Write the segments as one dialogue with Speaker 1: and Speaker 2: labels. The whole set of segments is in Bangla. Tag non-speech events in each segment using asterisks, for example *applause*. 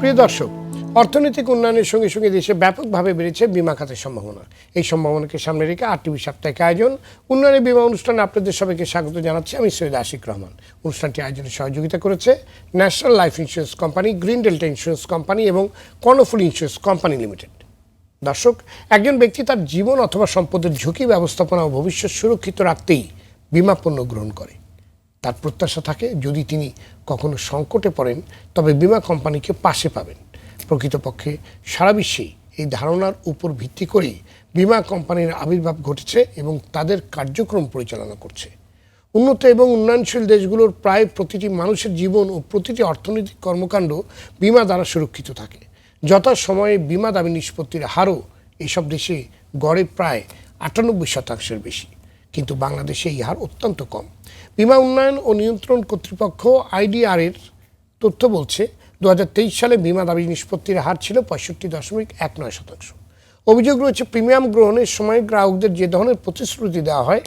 Speaker 1: প্রিয় দর্শক, অর্থনৈতিক উন্নয়নের সঙ্গে সঙ্গে দেশে ব্যাপকভাবে বেড়েছে বিমা খাতের সম্ভাবনা। এই সম্ভাবনাকে সামনে রেখে আর টিভি সাপ্তাহিক আয়োজন, উন্নয়নের বিমা অনুষ্ঠানে আপনাদের সবাইকে স্বাগত জানাচ্ছি। আমি সৈয়দ আশিক রহমান। অনুষ্ঠানটি আয়োজনে সহযোগিতা করেছে National Life Insurance Company, Green Delta Insurance Company এবং কর্ণফুল ইন্স্যুরেন্স কোম্পানি লিমিটেড। দর্শক, একজন ব্যক্তি তার জীবন অথবা সম্পদের ঝুঁকি ব্যবস্থাপনা ও ভবিষ্যৎ সুরক্ষিত রাখতেই বিমা পণ্য গ্রহণ করে। তার প্রত্যাশা থাকে, যদি তিনি কখনো সংকটে পড়েন, তবে বিমা কোম্পানিকে পাশে পাবেন। প্রকৃতপক্ষে সারা বিশ্বেই এই ধারণার উপর ভিত্তি করেই বিমা কোম্পানির আবির্ভাব ঘটেছে এবং তাদের কার্যক্রম পরিচালনা করছে। উন্নত এবং উন্নয়নশীল দেশগুলোর প্রায় প্রতিটি মানুষের জীবন ও প্রতিটি অর্থনৈতিক কর্মকাণ্ড বিমা দ্বারা সুরক্ষিত থাকে। যথাসময়ে বিমা দাবি নিষ্পত্তির হারও এসব দেশে গড়ে প্রায় আটানব্বই শতাংশের বেশি। কিন্তু বাংলাদেশে এই হার অত্যন্ত কম। বিমা উন্নয়ন ও নিয়ন্ত্রণ কর্তৃপক্ষ আইডিআরের তথ্য বলছে দু হাজার তেইশ সালে বিমা দাবি নিষ্পত্তির হার ছিল পঁয়ষট্টি দশমিক এক নয় শতাংশ। অভিযোগ রয়েছে, প্রিমিয়াম গ্রহণের সময় গ্রাহকদের যে ধরনের প্রতিশ্রুতি দেওয়া হয়,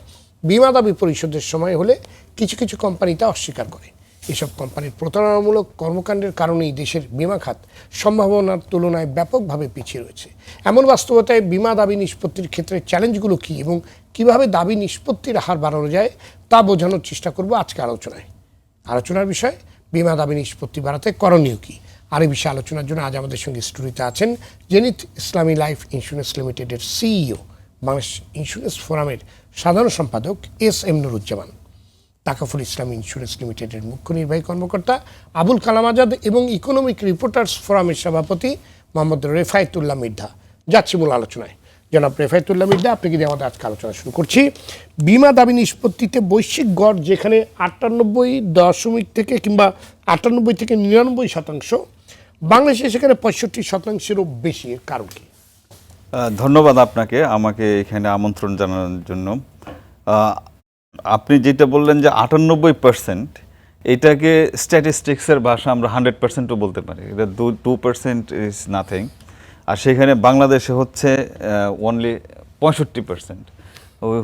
Speaker 1: বিমা দাবি পরিশোধের সময় হলে কিছু কিছু কোম্পানি তা অস্বীকার করে। এসব কোম্পানির প্রতারণামূলক কর্মকাণ্ডের কারণেই দেশের বিমা খাত সম্ভাবনার তুলনায় ব্যাপকভাবে পিছিয়ে রয়েছে। এমন বাস্তবতায় বিমা দাবি নিষ্পত্তির ক্ষেত্রে চ্যালেঞ্জগুলো কী এবং কীভাবে দাবি নিষ্পত্তির হার বাড়ানো যায় তা বোঝানোর চেষ্টা করব আজকে আলোচনায়। আলোচনার বিষয়, বিমা দাবি নিষ্পত্তি বাড়াতে করণীয় কী? আর এই বিষয়ে আলোচনার জন্য আজ আমাদের সঙ্গে স্টুডিওতে আছেন জেনিথ ইসলামী লাইফ ইন্স্যুরেন্স লিমিটেডের সিইও, বাংলাদেশ ইন্স্যুরেন্স ফোরামের সাধারণ সম্পাদক S M Nuruzzaman. Takaful Islam Insurance লিমিটেডের মুখ্য নির্বাহী কর্মকর্তা আবুল কালাম আজাদ এবং ইকোনমিক রিপোর্টার্স ফোরামের সভাপতি মোহাম্মদ রেফায়েতুল্লাহ মির্ধা। যাচ্ছি মূল আলোচনায়। জনাব রেফায়েতুল্লাহ মির্ধা, আপনি কি দিয়ে আমাদের আজকে আলোচনা শুরু করছি? বিমা দাবি নিষ্পত্তিতে বৈশ্বিক গড় যেখানে আটানব্বই দশমিক থেকে কিংবা আটানব্বই থেকে নিরানব্বই শতাংশ, বাংলাদেশে সেখানে পঁয়ষট্টি শতাংশেরও বেশি কারণ কি?
Speaker 2: ধন্যবাদ আপনাকে আমাকে এখানে আমন্ত্রণ জানানোর জন্য। আপনি যেটা বললেন যে আটানব্বই পার্সেন্ট এটাকে স্ট্যাটিস্টিক্সের ভাষা আমরা হান্ড্রেড পার্সেন্টও বলতে পারি। এটা দু টু পার্সেন্ট ইজ নাথিং আর সেখানে বাংলাদেশে হচ্ছে অনলি পঁয়ষট্টি percent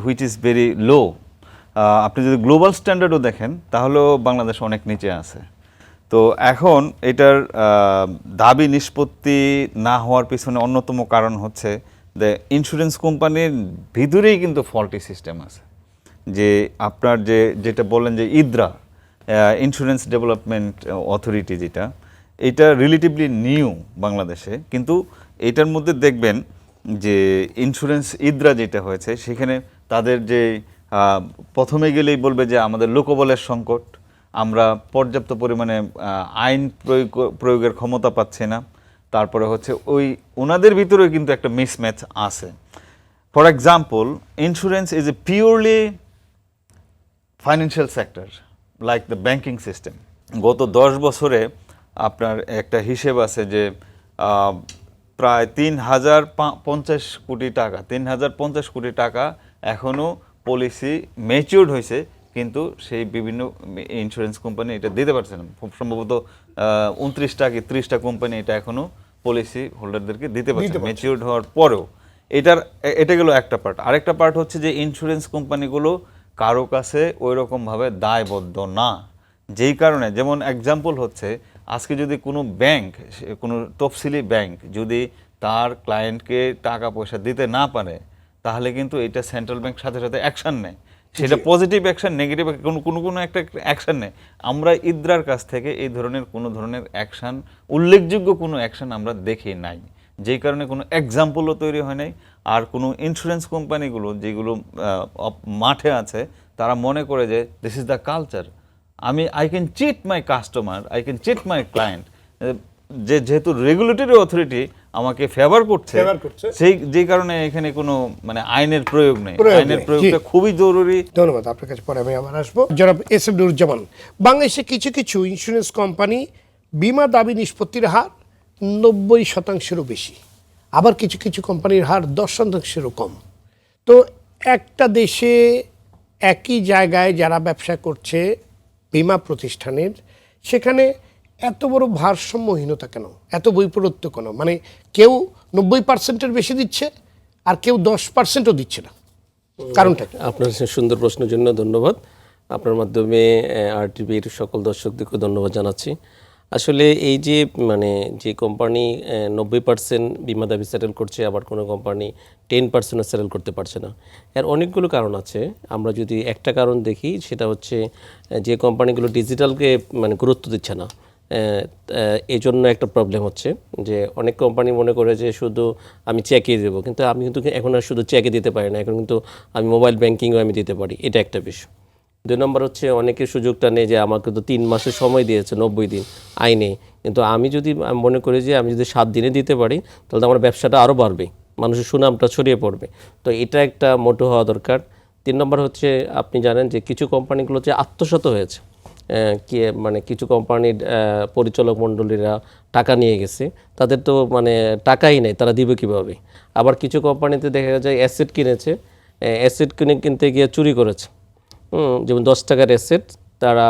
Speaker 2: which is very low আপনি যদি গ্লোবাল স্ট্যান্ডার্ডও দেখেন, তাহলেও বাংলাদেশ অনেক নিচে আছে। তো এখন এটার দাবি নিষ্পত্তি না হওয়ার পিছনে অন্যতম কারণ হচ্ছে যে ইন্স্যুরেন্স কোম্পানির ভিতরেই কিন্তু ফল্টি সিস্টেম আছে। যে আপনার যে, যেটা বললেন যে ইদ্রা ইন্স্যুরেন্স ডেভেলপমেন্ট অথরিটি যেটা, এটা রিলেটিভলি নিউ বাংলাদেশে, কিন্তু এটার মধ্যে দেখবেন যে ইন্স্যুরেন্স ইদ্রা যেটা হয়েছে, সেখানে তাদের যে প্রথমে গেলেই বলবে যে আমাদের লোকবলের সংকট, আমরা পর্যাপ্ত পরিমাণে আইন প্রয়োগ, প্রয়োগের ক্ষমতা পাচ্ছি না, তারপরে হচ্ছে ওই, ওনাদের ভিতরেও কিন্তু একটা মিসম্যাচ আছে। For example insurance is a purely financial sector like the banking system গত দশ বছরে আপনার একটা হিসেব আছে যে প্রায় তিন হাজার পঞ্চাশ কোটি টাকা তিন হাজার পঞ্চাশ কোটি টাকা এখনও পলিসি ম্যাচিউর্ড হয়েছে কিন্তু সেই বিভিন্ন ইন্স্যুরেন্স কোম্পানি এটা দিতে পারছে না। খুব সম্ভবত উনত্রিশটা কি ত্রিশটা কোম্পানি এটা এখনও পলিসি হোল্ডারদেরকে দিতে পারছে
Speaker 1: দিতে পারছে।
Speaker 2: ম্যাচিউর্ড হওয়ার পরেও। এটার এটা গেল একটা পার্ট আরেকটা পার্ট হচ্ছে যে ইন্স্যুরেন্স কোম্পানিগুলো কারও কাছে ওই রকমভাবে দায়বদ্ধ না। যেই কারণে যেমন এক্সাম্পল হচ্ছে আজকে যদি কোনো ব্যাংক কোনো তফসিলি ব্যাংক যদি তার ক্লায়েন্টকে টাকা পয়সা দিতে না পারে তাহলে কিন্তু এটা সেন্ট্রাল ব্যাংক সাথে সাথে অ্যাকশন নেয়। সেটা পজিটিভ অ্যাকশন নেগেটিভ কোনো কোনো কোনো একটা অ্যাকশন নেয়। আমরা ইদ্রার কাছ থেকে এই ধরনের কোনো ধরনের অ্যাকশন উল্লেখযোগ্য কোনো অ্যাকশন আমরা দেখি নাই। যেই কারণে কোনো এক্সাম্পলও তৈরি হয় নাই। আর কোনো ইন্স্যুরেন্স কোম্পানিগুলো যেগুলো মাঠে আছে তারা মনে করে যে দিস ইজ দ্য কালচার আমি I can cheat my customer I can cheat my client যে যেহেতু রেগুলেটরি অথরিটি আমাকে ফেভার করছে সেই যেই কারণে এখানে কোনো মানে আইনের প্রয়োগ নেই। আইনের প্রয়োগটা খুবই জরুরি।
Speaker 1: ধন্যবাদ। আপনার কাছে পরে আমি আবার আসব। জনাব এস এম নুরুজ্জামান বাংলাদেশে কিছু কিছু ইন্স্যুরেন্স কোম্পানি বিমা দাবি নিষ্পত্তির হার নব্বই শতাংশেরও বেশি। আবার কিছু কিছু কোম্পানির হার দশ শতাংশেরও কম। তো একটা দেশে একই জায়গায় যারা ব্যবসা করছে বিমা প্রতিষ্ঠানের, সেখানে এত বড় ভারসাম্যহীনতা কেন? এত বৈপরীত্য কেন? মানে কেউ নব্বই পার্সেন্টের বেশি দিচ্ছে আর কেউ দশ পার্সেন্টও দিচ্ছে না। কারণটা
Speaker 3: আপনার সুন্দর প্রশ্নের জন্য ধন্যবাদ। আপনার মাধ্যমে আর টিভির সকল দর্শকদেরকে ধন্যবাদ জানাচ্ছি। আসলে এই যে মানে যে কোম্পানি নব্বই পার্সেন্ট বিমা দাবি সেটেল করছে, আবার কোনো কোম্পানি টেন পার্সেন্টও সেটেল করতে পারছে না। এর অনেকগুলো কারণ আছে। আমরা যদি একটা কারণ দেখি, সেটা হচ্ছে যে কোম্পানিগুলো ডিজিটালকে মানে গুরুত্ব দিচ্ছে না এই জন্য একটা প্রবলেম হচ্ছে যে, অনেক কোম্পানি মনে করে যে, শুধু আমি চেকে দেবো, কিন্তু আমি কিন্তু এখন আর শুধু চেকে দিতে পারি না। এখন কিন্তু আমি মোবাইল ব্যাংকিংও আমি দিতে পারি। এটা একটা বিষয়। দুই নম্বর হচ্ছে অনেকে সুযোগটা নেই যে আমাকে তো তিন মাসের সময় দিয়েছে, নব্বই দিন আইনে। কিন্তু আমি যদি মনে করি যে আমি যদি সাত দিনে দিতে পারি, তাহলে আমার ব্যবসাটা আরও বাড়বে, মানুষের সুনামটা ছড়িয়ে পড়বে। তো এটা একটা মোটো হওয়া দরকার। তিন নম্বর হচ্ছে, আপনি জানেন যে কিছু কোম্পানিগুলো হচ্ছে আত্মসাত হয়েছে কি মানে কিছু কোম্পানির পরিচালক মণ্ডলীরা টাকা নিয়ে গেছে, তাদের তো মানে টাকাই নেই, তারা দিবে কীভাবে? আবার কিছু কোম্পানিতে দেখা যায় অ্যাসেট কিনেছে, অ্যাসেট কিনে, কিনতে গিয়ে চুরি করেছে। যেমন দশ টাকার অ্যাসেট তারা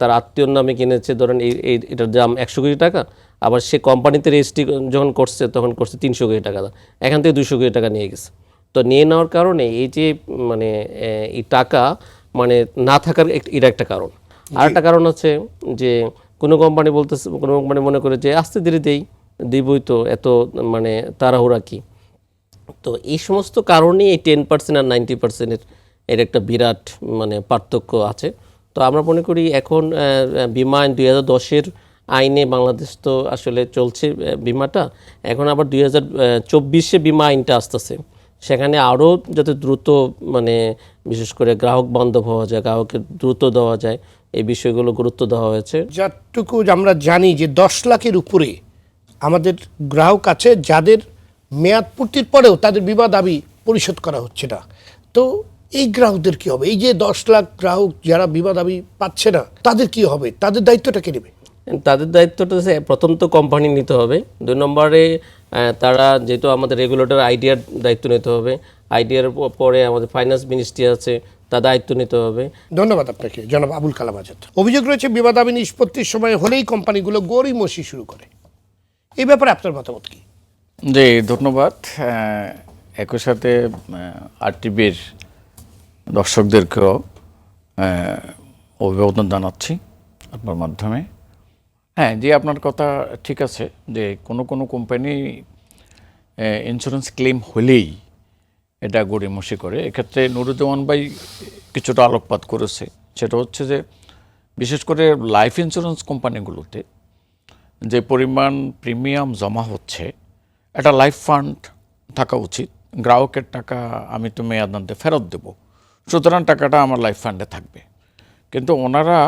Speaker 3: তার আত্মীয়র নামে কিনেছে ধরেন এই এই এটার দাম একশো কোটি টাকা আবার সে কোম্পানিতে রেজিস্ট্রি যখন করছে তখন করছে তিনশো কোটি টাকা এখান থেকে দুশো কোটি টাকা নিয়ে গেছে। তো নিয়ে নেওয়ার কারণে এই যে মানে এই টাকা মানে না থাকার এটা একটা কারণ। আর একটা কারণ হচ্ছে যে কোনো কোম্পানি বলতেছে কোনো কোম্পানি মনে করে যে আস্তে ধীরে দেই দিবই তো এত মানে তাড়াহুড়া কি? তো এই সমস্ত কারণেই এই টেন পার্সেন্ট আর নাইনটি পার্সেন্টের এর একটা বিরাট মানে পার্থক্য আছে। তো আমরা মনে করি এখন বিমা আইন দুই হাজার দশের আইনে বাংলাদেশ তো আসলে চলছে বিমাটা। এখন আবার দুই হাজার চব্বিশে বিমা আইনটা আসতেছে। সেখানে আরও যাতে দ্রুত মানে বিশেষ করে গ্রাহক বান্ধব হওয়া যায় গ্রাহকের দ্রুত দেওয়া যায়, এই বিষয়গুলো গুরুত্ব দেওয়া হয়েছে।
Speaker 1: যতটুকু আমরা জানি যে দশ লাখের উপরে আমাদের গ্রাহক আছে যাদের মেয়াদ পূর্তির পরেও তাদের বিমা দাবি পরিশোধ করা হচ্ছে না। তো এই গ্রাহকদের কি হবে? এই যে দশ লাখ গ্রাহক যারা বিমা দাবি পাচ্ছে না তাদের কি হবে? তাদের দায়িত্বটা কে নেবে?
Speaker 3: তাদের দায়িত্বটা প্রথম তো কোম্পানি নিতে হবে। দুই নম্বরে তারা যেহেতু আমাদের রেগুলেটর আইডিয়ার দায়িত্ব নিতে হবে। আইডিয়ার পরে আমাদের ফাইন্যান্স মিনিস্ট্রি আছে তার দায়িত্ব নিতে হবে।
Speaker 1: ধন্যবাদ আপনাকে জনাব আবুল কালাম আজাদ। অভিযোগ রয়েছে বিমা দাবি নিষ্পত্তির সময় হলেই কোম্পানিগুলো গড়িমসি শুরু করে। এই ব্যাপারে আপনার মতামত কি?
Speaker 4: জি ধন্যবাদ। একই সাথে আর টিভির দর্শকদেরকেও অভিবাদন জানাচ্ছি আপনার মাধ্যমে। হ্যাঁ যে আপনার কথা ঠিক আছে যে কোনো কোনো কোম্পানি ইন্স্যুরেন্স ক্লেম হলেই এটা গড়িমসি করে। এক্ষেত্রে নুরুজ্জামান ভাই কিছুটা আলোকপাত করেছে। সেটা হচ্ছে যে বিশেষ করে লাইফ ইন্স্যুরেন্স কোম্পানিগুলোতে যে পরিমাণ প্রিমিয়াম জমা হচ্ছে, একটা লাইফ ফান্ড থাকা উচিত। গ্রাহকের টাকা আমি তো মেয়াদান্তে ফেরত দেব। সুতরাং টাকাটা আমার লাইফ ফান্ডে থাকবে। কিন্তু ওনারা,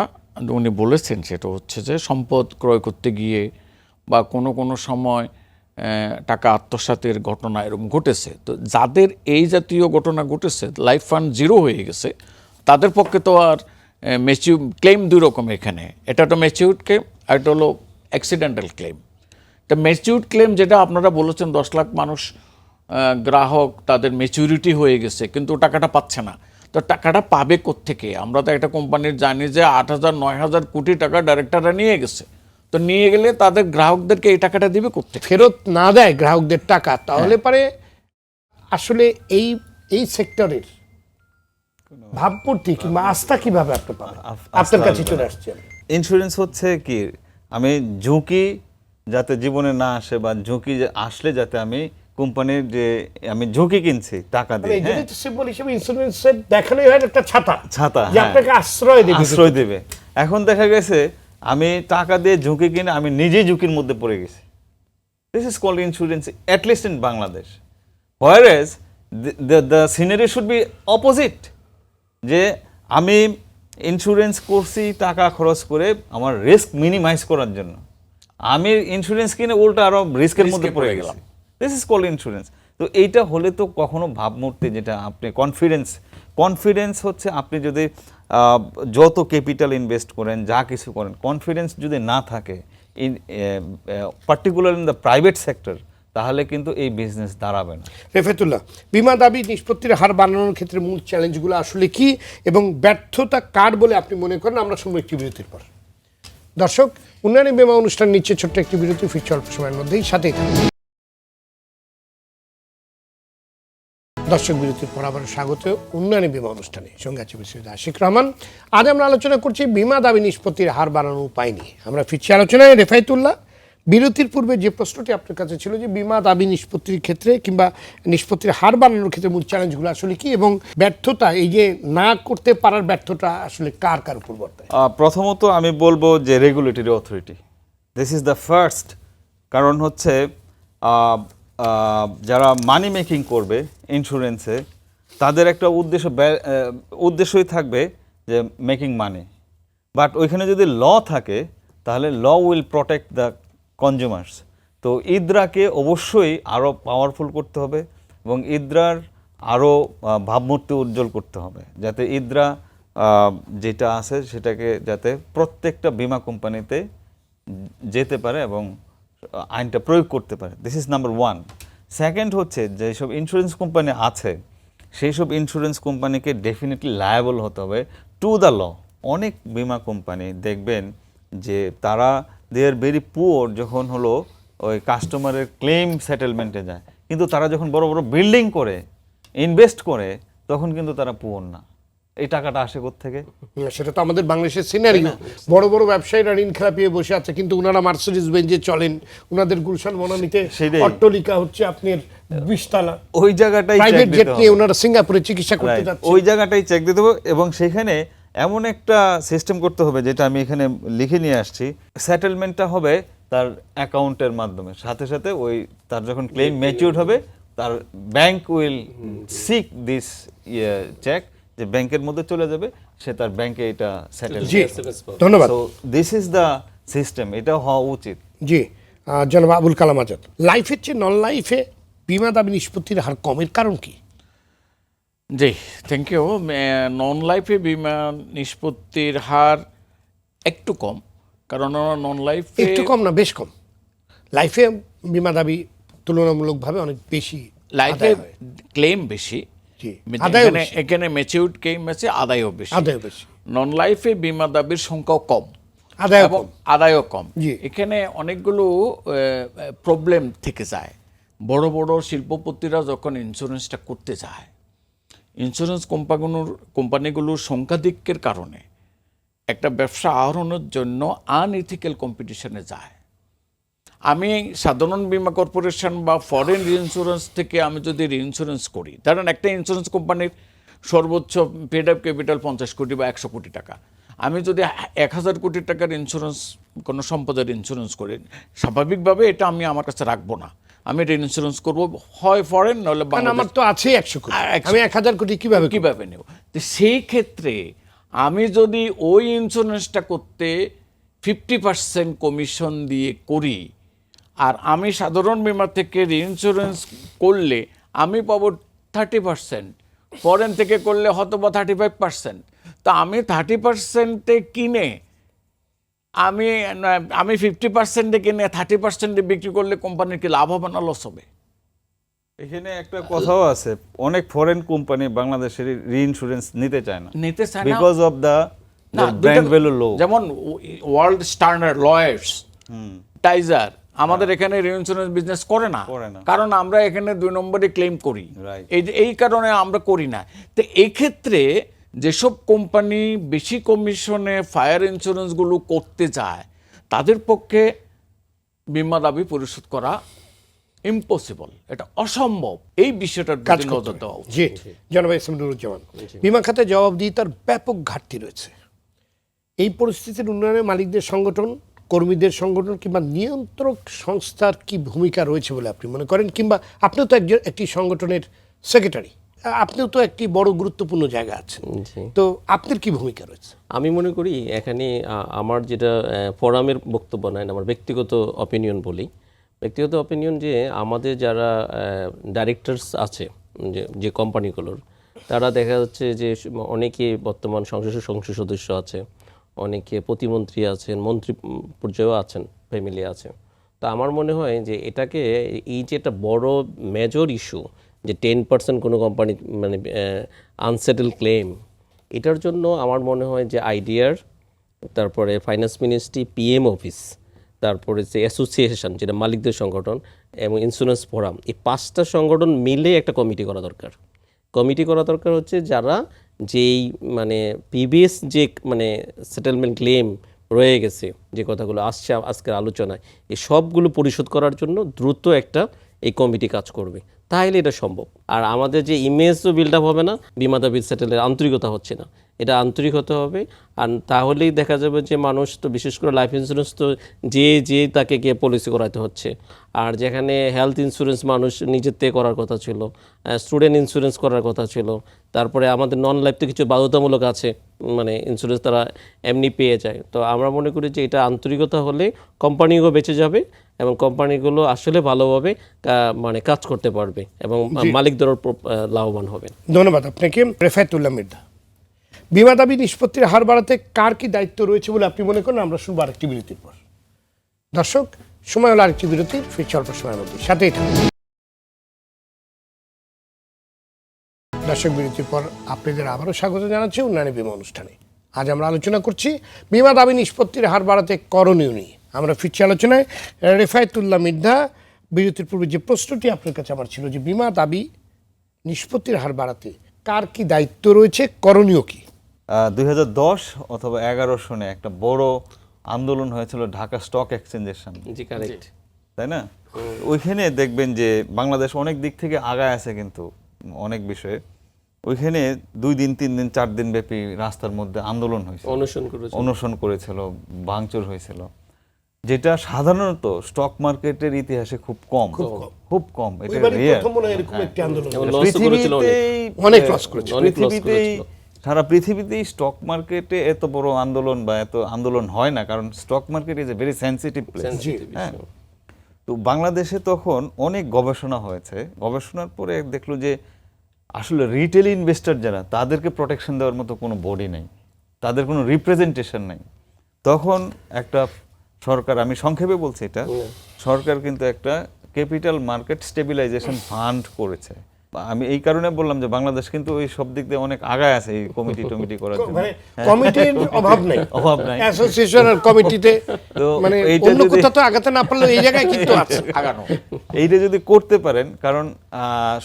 Speaker 4: উনি বলেছেন সেটা হচ্ছে যে সম্পদ ক্রয় করতে গিয়ে বা কোনো কোনো সময় টাকা আত্মসাতের ঘটনা এরকম ঘটেছে। তো যাদের এই জাতীয় ঘটনা ঘটেছে, লাইফ ফান্ড জিরো হয়ে গেছে, তাদের পক্ষে তো আর ম্যাচিউ ক্লেম দুই রকম এখানে। এটা তো ম্যাচিউড ক্লেম আর এটা হলো অ্যাক্সিডেন্টাল ক্লেম তা ম্যাচিউড ক্লেম যেটা আপনারা বলেছেন, দশ লাখ মানুষ গ্রাহক, তাদের ম্যাচিউরিটি হয়ে গেছে, কিন্তু টাকাটা পাচ্ছে না। তো টাকাটা পাবে থেকে আমরা তো একটা কোম্পানির জানি যে আট হাজার নয় হাজার কোটি টাকা ডাইরেক্টররা নিয়ে গেছে। তো নিয়ে গেলে তাদের গ্রাহকদেরকে এই টাকাটা দিবে কোথেকে
Speaker 1: ফেরত না দেয় গ্রাহকদের টাকা তাহলে পারে আসলে এই এই সেক্টরের ভাবমূর্তি কিংবা আস্থা কীভাবে আপনি পাবেন? আপনার কাছে চলে আসছে আমি।
Speaker 2: ইন্স্যুরেন্স হচ্ছে কি? আমি ঝুঁকি যাতে জীবনে না আসে বা ঝুঁকি আসলে যাতে আমি কোম্পানির যে আমি ঝুঁকি কিনছি টাকা
Speaker 1: মানে
Speaker 2: দিয়ে
Speaker 1: এই
Speaker 2: হ্যাঁ।
Speaker 1: তো সিম্বল হিসেবে ইন্স্যুরেন্সের দেখানোই হয় একটা ছাতা
Speaker 2: ছাতা
Speaker 1: যে
Speaker 2: হ্যাঁ।
Speaker 1: আপনাকে আশ্রয় দেবে
Speaker 2: আশ্রয় দেবে। এখন দেখা গেছে আমি টাকা দিয়ে ঝুঁকি কিনে আমি নিজেই ঝুঁকির মধ্যে পড়ে গেছি। This is called insurance at least in Bangladesh whereas the scenery should be opposite যে আমি ইন্স্যুরেন্স করছি টাকা খরচ করে আমার রিস্ক মিনিমাইজ করার জন্য। আমি ইন্স্যুরেন্স কিনে উল্টা আরও রিস্কের মধ্যে পড়ে গেলাম। দিস ইজ কল্ড ইন্স্যুরেন্স তো এইটা হলে তো কখনো ভাবমূর্তি যেটা আপনি কনফিডেন্স কনফিডেন্স হচ্ছে আপনি যদি যত ক্যাপিটাল ইনভেস্ট করেন, যা কিছু করেন কনফিডেন্স যদি না থাকে in particular in the private sector তাহলে কিন্তু এই বিজনেস দাঁড়াবে না।
Speaker 1: রেফেতুল্লাহ বিমা দাবি নিষ্পত্তির হার বাড়ানোর ক্ষেত্রে মূল চ্যালেঞ্জগুলো আসলে কি এবং ব্যর্থতা কার বলে আপনি মনে করেন? আমরা শুনব একটি বিরতির পর। দর্শক, উন্নয়নী বিমা অনুষ্ঠান নিচ্ছে ছোট্ট একটি বিরতি, ফিরছে অল্প সময়ের মধ্যেই থাকুন। দর্শক বিরতির পর আবার স্বাগত উন্নয়নী বিমা অনুষ্ঠানে। সঙ্গে আছে বিশ্বজিৎ আশিক রহমান। আজ আমরা আলোচনা করছি বিমা দাবি নিষ্পত্তির হার বাড়ানোর উপায় নিয়ে। আমরা ফিরছি আলোচনায় রেফায়তুল্লাহ বিরতির পূর্বে যে প্রশ্নটি আপনার কাছে ছিল যে বিমা দাবি নিষ্পত্তির ক্ষেত্রে কিংবা নিষ্পত্তির হার বাড়ানোর ক্ষেত্রে মূল চ্যালেঞ্জগুলো আসলে কি এবং ব্যর্থতা, এই যে না করতে পারার ব্যর্থতা আসলে কার কার উপর বর্তায়?
Speaker 2: প্রথমত আমি বলব যে regulatory authority this is the first কারণ হচ্ছে যারা মানি মেকিং করবে ইন্স্যুরেন্সে তাদের একটা উদ্দেশ্য উদ্দেশ্যই থাকবে যে মেকিং মানি বাট ওইখানে যদি ল থাকে, তাহলে law will protect the consumers তো ইদ্রাকে অবশ্যই আরও পাওয়ারফুল করতে হবে এবং ইদ্রার আরও ভাবমূর্তি উজ্জ্বল করতে হবে। যাতে ইদ্রা যেটা আছে সেটাকে যাতে প্রত্যেকটা বিমা কোম্পানিতে যেতে পারে এবং আইনটা প্রয়োগ করতে পারে। This is number one second হচ্ছে যেসব ইন্স্যুরেন্স কোম্পানি আছে সেই সব ইন্স্যুরেন্স কোম্পানিকে ডেফিনেটলি লায়াবল হতে হবে টু দ্য ল অনেক বিমা কোম্পানি দেখবেন যে তারা দে আর ভেরি পুয়ার যখন হলো ওই কাস্টমারের ক্লেম সেটেলমেন্টে যায়। কিন্তু তারা যখন বড় বড় বিল্ডিং করে ইনভেস্ট করে, তখন কিন্তু তারা পুয়ার না। এই টাকাটা আসে থেকে
Speaker 1: সেটা তো আমাদের বাংলাদেশের সিনারিও বড় বড় ব্যবসায়ীরা ঋণ খেলাপিয়ে বসে আছে কিন্তু ওনারা মার্সিডিজ বেঞ্জে চলেন ওনাদের গুলশান বনানীতে। অট্টলিকা হচ্ছে আপনার বিশতলা
Speaker 2: ওই জায়গাটাই
Speaker 1: প্রাইভেট জেট নিয়ে ওনারা সিঙ্গাপুরে চিকিৎসা করতে যাচ্ছে।
Speaker 2: ওই জায়গাটাই চেক দিতে হবে এবং সেখানে এমন একটা সিস্টেম করতে হবে যেটা আমি এখানে লিখে নিয়ে আসছি। সেটেলমেন্টটা হবে তার অ্যাকাউন্টের মাধ্যমে। সাথে সাথে ওই তার যখন ক্লেম ম্যাচিউর হবে তার bank will seek this cheque যে ব্যাংকের মধ্যে চলে যাবে সে তার ব্যাংকে এটা সেটেল
Speaker 1: জি। ধন্যবাদ।
Speaker 2: So this is the system এটা হওয়া উচিত।
Speaker 1: জি। জনাব আবুল কালাম আজাদ লাইফের চেয়ে নন লাইফে বিমা দাবি নিষ্পত্তির হার কমের কারণ কি?
Speaker 4: জি থ্যাংক ইউ নন লাইফে বিমা নিষ্পত্তির হার একটু কম কারণ নন লাইফ
Speaker 1: একটু কম না বেশ কম। লাইফে বিমা দাবি তুলনামূলকভাবে অনেক বেশি
Speaker 4: লাইফে ক্লেম বেশি এখানে- ম্যাচিউড ক্লেম আছে আদায়ও বেশি।
Speaker 1: আদায় বেশি।
Speaker 4: নন লাইফে বিমা দাবির সংখ্যাও কম।
Speaker 1: আদায় কম।
Speaker 4: আদায়ও কম। এখানে অনেকগুলো প্রবলেম থেকে যায়। বড় বড় শিল্পপতিরা যখন ইন্স্যুরেন্সটা করতে যায় ইন্স্যুরেন্স কোম্পানিগুলোর কোম্পানিগুলোর সংখ্যাধিক্যের কারণে একটা ব্যবসা আহরণের জন্য আনইথিক্যাল কম্পিটিশনে যায়। আমি সাধারণ বীমা কর্পোরেশন বা ফরেন ইন্স্যুরেন্স থেকে আমি যদি ইন্স্যুরেন্স করি ধরেন একটা ইন্স্যুরেন্স কোম্পানির সর্বোচ্চ পেড আপ ক্যাপিটাল পঞ্চাশ কোটি বা একশো কোটি টাকা। আমি যদি এক হাজার কোটি টাকার ইন্স্যুরেন্স কোনো সম্পদের ইন্স্যুরেন্স করি স্বাভাবিকভাবে এটা আমি আমার কাছে রাখব না। আমি এটা ইন্স্যুরেন্স করব হয় ফরেন
Speaker 1: কারণ আমার তো আছে একশো কোটি। আমি এক হাজার কোটি কীভাবে
Speaker 4: কীভাবে নেব? তো সেই ক্ষেত্রে আমি যদি ওই ইন্স্যুরেন্সটা করতে ফিফটি পার্সেন্ট কমিশন দিয়ে করি আর আমি সাধারণ বিমা থেকে ইন্স্যুরেন্স করলে আমি পাবো থার্টি পার্সেন্ট ফরেন থেকে করলে হয়তো বা থার্টি ফাইভ পার্সেন্ট তো আমি থার্টি পার্সেন্টে কিনে আমি আমি ফিফটি পার্সেন্টে কিনে থার্টি পার্সেন্টে বিক্রি করলে কোম্পানির কি লাভ হবে না লস হবে?
Speaker 2: এখানে একটা কথাও আছে অনেক ফরেন কোম্পানি বাংলাদেশের রিইন্স্যুরেন্স নিতে চায় না।
Speaker 4: নিতে চায় না।
Speaker 2: Because of the brand value low
Speaker 4: যেমন ওয়ার্ল্ড স্ট্যান্ডার্ড লয়ার্স টাইজার আমাদের এখানে ইন্স্যুরেন্স বিজনেস করে না।
Speaker 2: করে না।
Speaker 4: কারণ আমরা এখানে দুই নম্বরে ক্লেম করি। এই যে- এই কারণে আমরা করি না। তো এই ক্ষেত্রে যেসব কোম্পানি বেশি কমিশনে ফায়ার ইন্স্যুরেন্সগুলো করতে যায় তাদের পক্ষে বিমা দাবি পরিশোধ করা ইম্পসিবল এটা অসম্ভব। এই বিষয়টার
Speaker 1: কাজ
Speaker 4: নজর দেওয়া উচিত।
Speaker 1: জি জনাব ইসলাম নুরুজ্জামান বিমা খাতে জবাবদিহিতার ব্যাপক ঘাটতি রয়েছে। এই পরিস্থিতির উন্নয়নে মালিকদের সংগঠন কর্মীদের সংগঠন কিংবা নিয়ন্ত্রক সংস্থার কি ভূমিকা রয়েছে বলে আপনি মনে করেন? কিংবা আপনিও তো একজন একটি সংগঠনের সেক্রেটারি আপনিও তো একটি বড় গুরুত্বপূর্ণ জায়গা আছেন। তো আপনার কি ভূমিকা রয়েছে?
Speaker 3: আমি মনে করি এখানে আমার যেটা ফোরামের বক্তব্য নয় আমার ব্যক্তিগত অপিনিয়ন বলি। ব্যক্তিগত অপিনিয়ন যে আমাদের যারা ডাইরেক্টরস আছে যে যে কোম্পানিগুলোর তারা দেখা যাচ্ছে যে অনেকে বর্তমান সংসদ সংসদ সদস্য আছে। অনেকে প্রতিমন্ত্রী আছেন, মন্ত্রী পর্যায়েও আছেন ফ্যামিলি আছে। তা আমার মনে হয় যে এটাকে এই যে একটা বড় মেজর ইস্যু যে টেন পার্সেন্ট কোনো কোম্পানি মানে আনসেটেল ক্লেম এটার জন্য আমার মনে হয় যে আইডিয়ার তারপরে ফাইন্যান্স মিনিস্ট্রি পিএম অফিস তারপরে যে অ্যাসোসিয়েশন যেটা মালিকদের সংগঠন, এবং ইন্স্যুরেন্স ফোরাম এই পাঁচটা সংগঠন মিলে একটা কমিটি করা দরকার। কমিটি করা দরকার হচ্ছে যারা যেই মানে প্রিভিয়াস যে মানে সেটেলমেন্ট ক্লেম রয়ে গেছে, যে কথাগুলো আসছে আজকের আলোচনায়, এই সবগুলো পরিশোধ করার জন্য দ্রুত একটা এই কমিটি কাজ করবে। তাহলে এটা সম্ভব। আর আমাদের যে ইমেজও বিল্ড আপ হবে না, বিমাতা বিল সেটেলের আন্তরিকতা হচ্ছে না। এটা আন্তরিক হতে হবে। আর তাহলেই দেখা যাবে যে মানুষ তো বিশেষ করে লাইফ ইন্স্যুরেন্স তো যে যে তাকে গিয়ে পলিসি করাতে হচ্ছে। আর যেখানে হেলথ ইন্স্যুরেন্স মানুষ নিজের থেকে করার কথা ছিল স্টুডেন্ট ইন্স্যুরেন্স করার কথা ছিল তারপরে আমাদের নন লাইফ তো কিছু বাধ্যতামূলক আছে মানে ইন্স্যুরেন্স তারা এমনি পেয়ে যায়। তো আমরা মনে করি যে এটা আন্তরিকতা হলে কোম্পানিও বেঁচে যাবে এবং কোম্পানিগুলো আসলে ভালোভাবে মানে কাজ করতে পারবে এবং মালিকদেরও লাভবান হবে।
Speaker 1: ধন্যবাদ আপনাকে রেফায়তুল্লাহ মির্দা বিমা দাবি নিষ্পত্তির হার বাড়াতে কার কি দায়িত্ব রয়েছে বলে আপনি মনে করেন? আমরা শুনব আরেকটি বিরতির পর। দর্শক, সময় হলো আরেকটি বিরতি ফিরছে অল্প সময়ের মধ্যে। সাথেই থাকুন। দর্শক, বিরতির পর আপনাদের আবারও স্বাগত জানাচ্ছি উন্নয়নী বিমা অনুষ্ঠানে। আজ আমরা আলোচনা করছি বিমা দাবি নিষ্পত্তির হার বাড়াতে করণীয় নিয়ে। আমরা ফিরছি আলোচনায় রেফায়তুল্লাহ মির্ধা। বিরতির পূর্বে যে প্রশ্নটি আপনার কাছে আমার ছিল যে বিমা দাবি নিষ্পত্তির হার বাড়াতে কার কি দায়িত্ব রয়েছে, করণীয় কি?
Speaker 2: দুই হাজার দশ অথবা এগারো সনে একটা বড় আন্দোলন হয়েছিল ঢাকা স্টক এক্সচেঞ্জের সামনে।
Speaker 3: জি কারেক্ট
Speaker 2: তাই না? ওইখানে দেখবেন যে বাংলাদেশ অনেক দিক থেকে আগায় আছে কিন্তু অনেক বিষয়ে। ওইখানে দুই দিন তিন দিন চার দিন ব্যাপী রাস্তার মধ্যে আন্দোলন হয়েছিল।
Speaker 3: অনুসরণ করেছে
Speaker 2: অনশন করেছিল ভাঙচুর হয়েছিল। যেটা সাধারণত স্টক মার্কেটের ইতিহাসে খুব কম। খুব কম। এটা
Speaker 1: মনে হয়
Speaker 3: করেছিল অনেক।
Speaker 1: loss করেছিল।
Speaker 3: করেছিল।
Speaker 2: সারা পৃথিবীতেই স্টক মার্কেটে এত বড় আন্দোলন বা এত আন্দোলন হয় না কারণ stock market is a very sensitive place হ্যাঁ। তো বাংলাদেশে তখন অনেক গবেষণা হয়েছে। গবেষণার পরে দেখল যে আসলে রিটেল ইনভেস্টর যারা তাদেরকে প্রোটেকশন দেওয়ার মতো কোনো বডি নেই। তাদের কোনো রিপ্রেজেন্টেশন নেই। তখন একটা সরকার আমি সংক্ষেপে বলছি এটা সরকার কিন্তু একটা ক্যাপিটাল মার্কেট স্টেবিলাইজেশন ফান্ড করেছে। আমি এই কারণে বললাম যে বাংলাদেশ কিন্তু ওই সব দিক দিয়ে অনেক আগায় আছে এই কমিটি টমিটি করার জন্য।
Speaker 1: মানে কমিটির অভাব নেই। *laughs*
Speaker 2: অভাব নাই।
Speaker 1: অ্যাসোসিয়েশন আর কমিটিতে মানে
Speaker 2: এইটা
Speaker 1: অন্য
Speaker 2: যদি-
Speaker 1: কোথাও তো আগাতে না পারলেও এই জায়গায় কিন্তু আছে। *laughs*
Speaker 4: আগানো।
Speaker 2: এইটা যদি করতে পারেন কারণ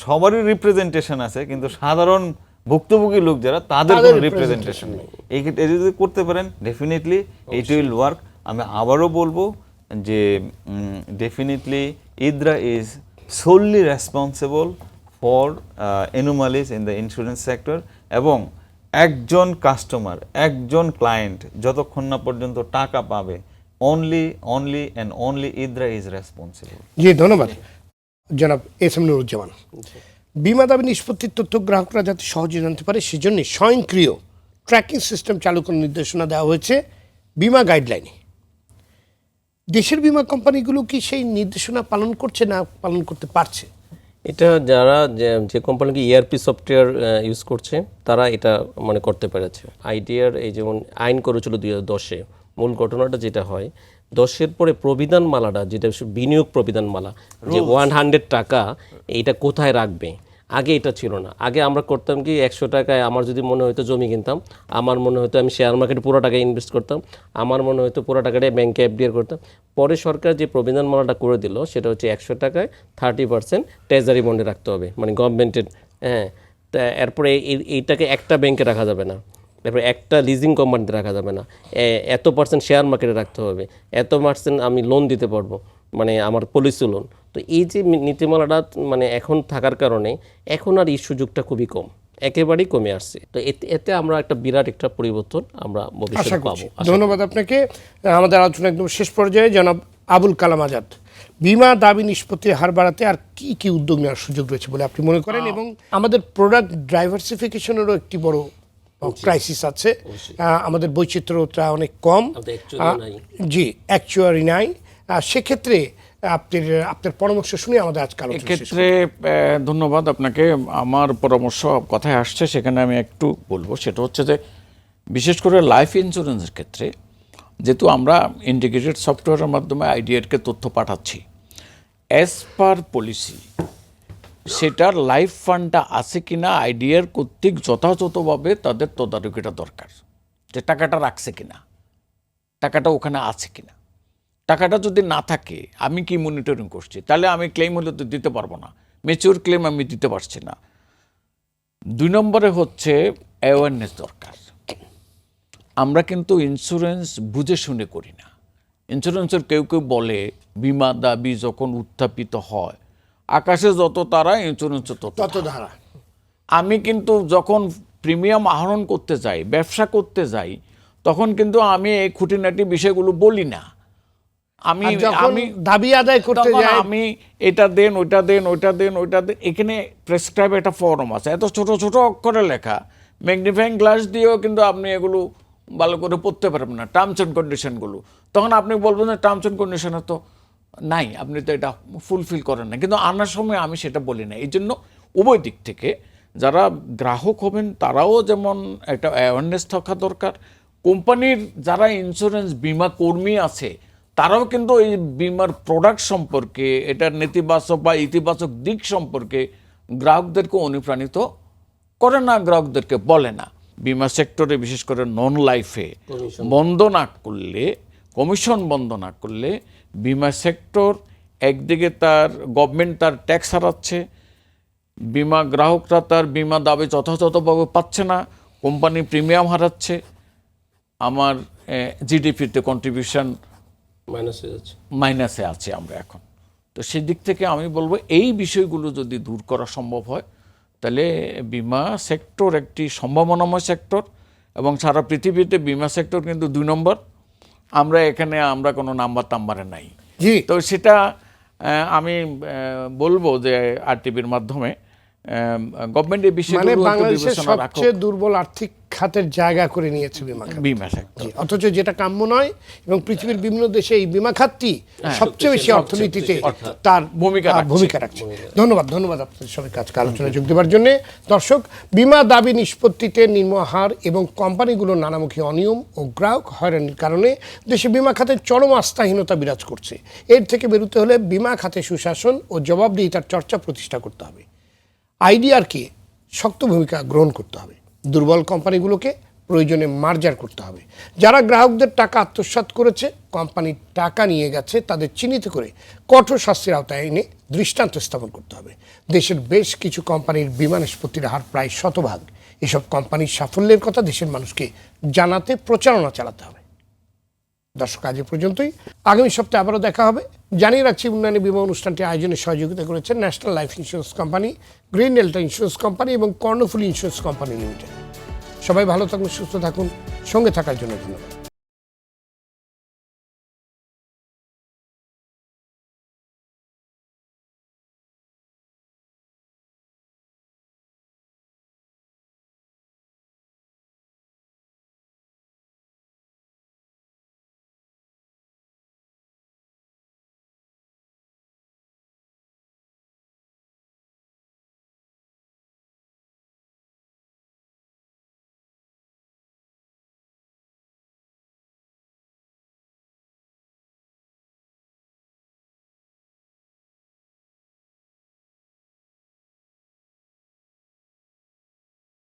Speaker 2: সবারই রিপ্রেজেন্টেশন আছে কিন্তু সাধারণ ভুক্তভোগী লোক যারা তাদের কোনো রিপ্রেজেন্টেশন নেই। এই ক্ষেত্রে এটা যদি করতে পারেন ডেফিনেটলি ইট উইল ওয়ার্ক আমি আবারও বলব যে definitely IDRA is solely responsible for anomalies in the insurance sector এবং একজন কাস্টমার একজন ক্লায়েন্ট যতক্ষণ না পর্যন্ত টাকা পাবে only only and only IDRA is responsible
Speaker 1: জি, ধন্যবাদ। জনাব এস এম নুরুজ্জামান। বিমা দাবি নিষ্পত্তির তথ্য গ্রাহকরা যাতে সহজে জানতে পারে সেজন্য স্বয়ংক্রিয় ট্র্যাকিং সিস্টেম চালু করার নির্দেশনা দেওয়া হয়েছে বিমা গাইডলাইনে দেশের বিমা কোম্পানিগুলো কি সেই নির্দেশনা পালন করছে না পালন করতে পারছে?
Speaker 3: এটা যারা যে- যে কোম্পানিকে ইআরপি সফটওয়্যার ইউজ করছে তারা এটা মানে করতে পেরেছে। আইডিয়ার এই যেমন আইন করেছিল দুই হাজার দশে মূল ঘটনাটা যেটা হয় দশের পরে প্রবিধান মালাটা যেটা বিনিয়োগ প্রবিধান মালা যে ওয়ান হান্ড্রেড টাকা এটা কোথায় রাখবে? আগে এটা ছিল না। আগে আমরা করতাম কি, একশো টাকায় আমার যদি মনে হতো জমি কিনতাম, আমার মনে হতো আমি শেয়ার মার্কেটে পুরো টাকা ইনভেস্ট করতাম, আমার মনে হতো পুরো টাকাটা ব্যাংকে এফডিআর করতাম। পরে সরকার যে প্রবিধান মালাটা করে দিল, সেটা হচ্ছে একশো টাকায় থার্টি পার্সেন্ট ট্রেজারি বন্ডে রাখতে হবে মানে গভর্নমেন্টের হ্যাঁ। তা এরপরে এই- এইটাকে একটা ব্যাংকে রাখা যাবে না। তারপরে একটা লিজিং কোম্পানিতে রাখা যাবে না। এত পার্সেন্ট শেয়ার মার্কেটে রাখতে হবে। এত পার্সেন্ট আমি লোন দিতে পারব মানে আমার পলিসি লোন তো এই যে নীতিমালাটা মানে এখন থাকার কারণে এখন আর এই সুযোগটা খুবই কম। একেবারেই কমে আসছে। তো এতে এতে আমরা একটা বিরাট একটা পরিবর্তন আমরা ভবিষ্যতে পাবো।
Speaker 1: ধন্যবাদ আপনাকে। আমাদের আলোচনা একদম শেষ পর্যায়ে। জনাব আবুল কালাম আজাদ বিমা দাবি নিষ্পত্তির হার বাড়াতে আর কি কি উদ্যোগ নেওয়ার সুযোগ রয়েছে বলে আপনি মনে করেন? এবং আমাদের প্রোডাক্ট ডাইভার্সিফিকেশনেরও একটি বড় ক্রাইসিস আছে। আমাদের বৈচিত্র্যটা অনেক কম। জি অ্যাকচুয়ারি নাই। সেক্ষেত্রে আপনার আপনার পরামর্শ শুনে আমাদের আজকে আলোচনা শেষ
Speaker 4: এক্ষেত্রে ধন্যবাদ। আপনাকে আমার পরামর্শ কথায় আসছে সেখানে আমি একটু বলব। সেটা হচ্ছে যে বিশেষ করে লাইফ ইন্স্যুরেন্সের ক্ষেত্রে যেহেতু আমরা ইন্টিগ্রেটেড সফটওয়্যারের মাধ্যমে আইডিয়ারকে তথ্য পাঠাচ্ছি অ্যাজ পার পলিসি সেটার লাইফ ফান্ডটা আছে কিনা আইডিয়ার কর্তৃক যথাযথভাবে তাদের তদারকিটা দরকার যে টাকাটা রাখছে কিনা টাকাটা ওখানে আছে কিনা। টাকাটা যদি না থাকে আমি কি মনিটরিং করছি? তাহলে আমি ক্লেম হলে তো দিতে পারব না। মেচিওর ক্লেম আমি দিতে পারছি না। দুই নম্বরে হচ্ছে অ্যাওয়ারনেস দরকার। আমরা কিন্তু ইন্স্যুরেন্স বুঝে শুনে করি না। ইন্স্যুরেন্সের কেউ কেউ বলে বিমা দাবি যখন উত্থাপিত হয় আকাশে যত তারা ইন্স্যুরেন্স তত
Speaker 1: তত ধারা।
Speaker 4: আমি কিন্তু যখন প্রিমিয়াম আহরণ করতে যাই ব্যবসা করতে যাই তখন কিন্তু আমি এই খুঁটিনাটি বিষয়গুলো বলি না। আমি আমি
Speaker 1: দাবি আদায় করতে যায়
Speaker 4: আমি এটা দেন ওইটা দেন ওইটা দেন ওইটা দেন। এখানে প্রেসক্রাইব একটা ফর্ম আছে। এত ছোট ছোট অক্ষরে লেখা। ম্যাগনিফাইং গ্লাস দিয়েও কিন্তু আপনি এগুলো ভালো করে পড়তে পারবেন না টার্মস অ্যান্ড কন্ডিশনগুলো তখন আপনি বলবেন যে টার্মস অ্যান্ড কন্ডিশনে তো নাই আপনি তো এটা ফুলফিল করেন না। কিন্তু আনার সময় আমি সেটা বলি না। এই জন্য উভয় দিক থেকে যারা গ্রাহক হবেন তারাও যেমন একটা অ্যাওয়ারনেস থাকা দরকার। কোম্পানির যারা ইন্স্যুরেন্স বিমা কর্মী আছে তারাও কিন্তু এই বিমার প্রোডাক্ট সম্পর্কে এটার নেতিবাচক বা ইতিবাচক দিক সম্পর্কে গ্রাহকদেরকে অনুপ্রাণিত করে না গ্রাহকদেরকে বলে না। বিমা সেক্টরে বিশেষ করে নন লাইফে বন্ধ না করলে কমিশন বন্ধ না করলে বিমা সেক্টর একদিকে তার গভর্নমেন্ট তার ট্যাক্স হারাচ্ছে বিমা গ্রাহকরা তার বিমা দাবি যথাযথভাবে পাচ্ছে না কোম্পানি প্রিমিয়াম হারাচ্ছে। আমার জিডিপিতে কন্ট্রিবিউশন
Speaker 3: মাইনাস
Speaker 4: আছে আমরা এখন। তো সেদিক থেকে আমি বলব এই বিষয়গুলো যদি দূর করা সম্ভব হয় তাহলে বিমা সেক্টর একটি সম্ভাবনাময় সেক্টর এবং সারা পৃথিবীতে বিমা সেক্টর কিন্তু দুই নম্বর। আমরা এখানে আমরা কোনো নাম্বার টাম্বারে নাই।
Speaker 1: জি।
Speaker 4: তো সেটা আমি বলব যে আরটিভির মাধ্যমে। গভর্নমেন্ট এই
Speaker 1: মানে বাংলাদেশের সবচেয়ে দুর্বল আর্থিক খাতের জায়গা করে নিয়েছে বিমা খাত।
Speaker 4: বিমা
Speaker 1: অথচ যেটা কাম্য নয় এবং পৃথিবীর বিভিন্ন দেশে এই বিমা খাতটি সবচেয়ে বেশি অর্থনীতিতে তার
Speaker 4: ভূমিকা
Speaker 1: ভূমিকা রাখছে। ধন্যবাদ ধন্যবাদ আপনাদের সবাইকে আজকে আলোচনায় যোগ দেওয়ার জন্য। দর্শক বিমা দাবি নিষ্পত্তিতে নিম্ন হার এবং কোম্পানিগুলোর নানামুখী অনিয়ম ও গ্রাহক হয়রানির কারণে দেশে বিমা খাতে চরম আস্থাহীনতা বিরাজ করছে। এর থেকে বেরোতে হলে বিমা খাতে সুশাসন ও জবাবদিহিতার চর্চা প্রতিষ্ঠা করতে হবে। আইডিআরকে শক্ত ভূমিকা গ্রহণ করতে হবে। দুর্বল কোম্পানিগুলোকে প্রয়োজনে মার্জার করতে হবে। যারা গ্রাহকদের টাকা আত্মসাৎ করেছে কোম্পানির টাকা নিয়ে গেছে, তাদের চিহ্নিত করে কঠোর শাস্তির আওতায় এনে দৃষ্টান্ত স্থাপন করতে হবে। দেশের বেশ কিছু কোম্পানির বিমা নিষ্পত্তির হার প্রায় শতভাগ। এসব কোম্পানির সাফল্যের কথা দেশের মানুষকে জানাতে, প্রচারণা চালাতে হবে। দর্শক, আজ পর্যন্তই। আগামী সপ্তাহে আবারও দেখা হবে। জানিয়ে রাখছি, উন্নয়নী বিমা অনুষ্ঠানটি আয়োজনে সহযোগিতা করেছেন National Life Insurance Company, Green Delta Insurance Company এবং কর্ণফুলি ইন্স্যুরেন্স কোম্পানি লিমিটেড। সবাই ভালো থাকুন, সুস্থ থাকুন। সঙ্গে থাকার জন্য ধন্যবাদ।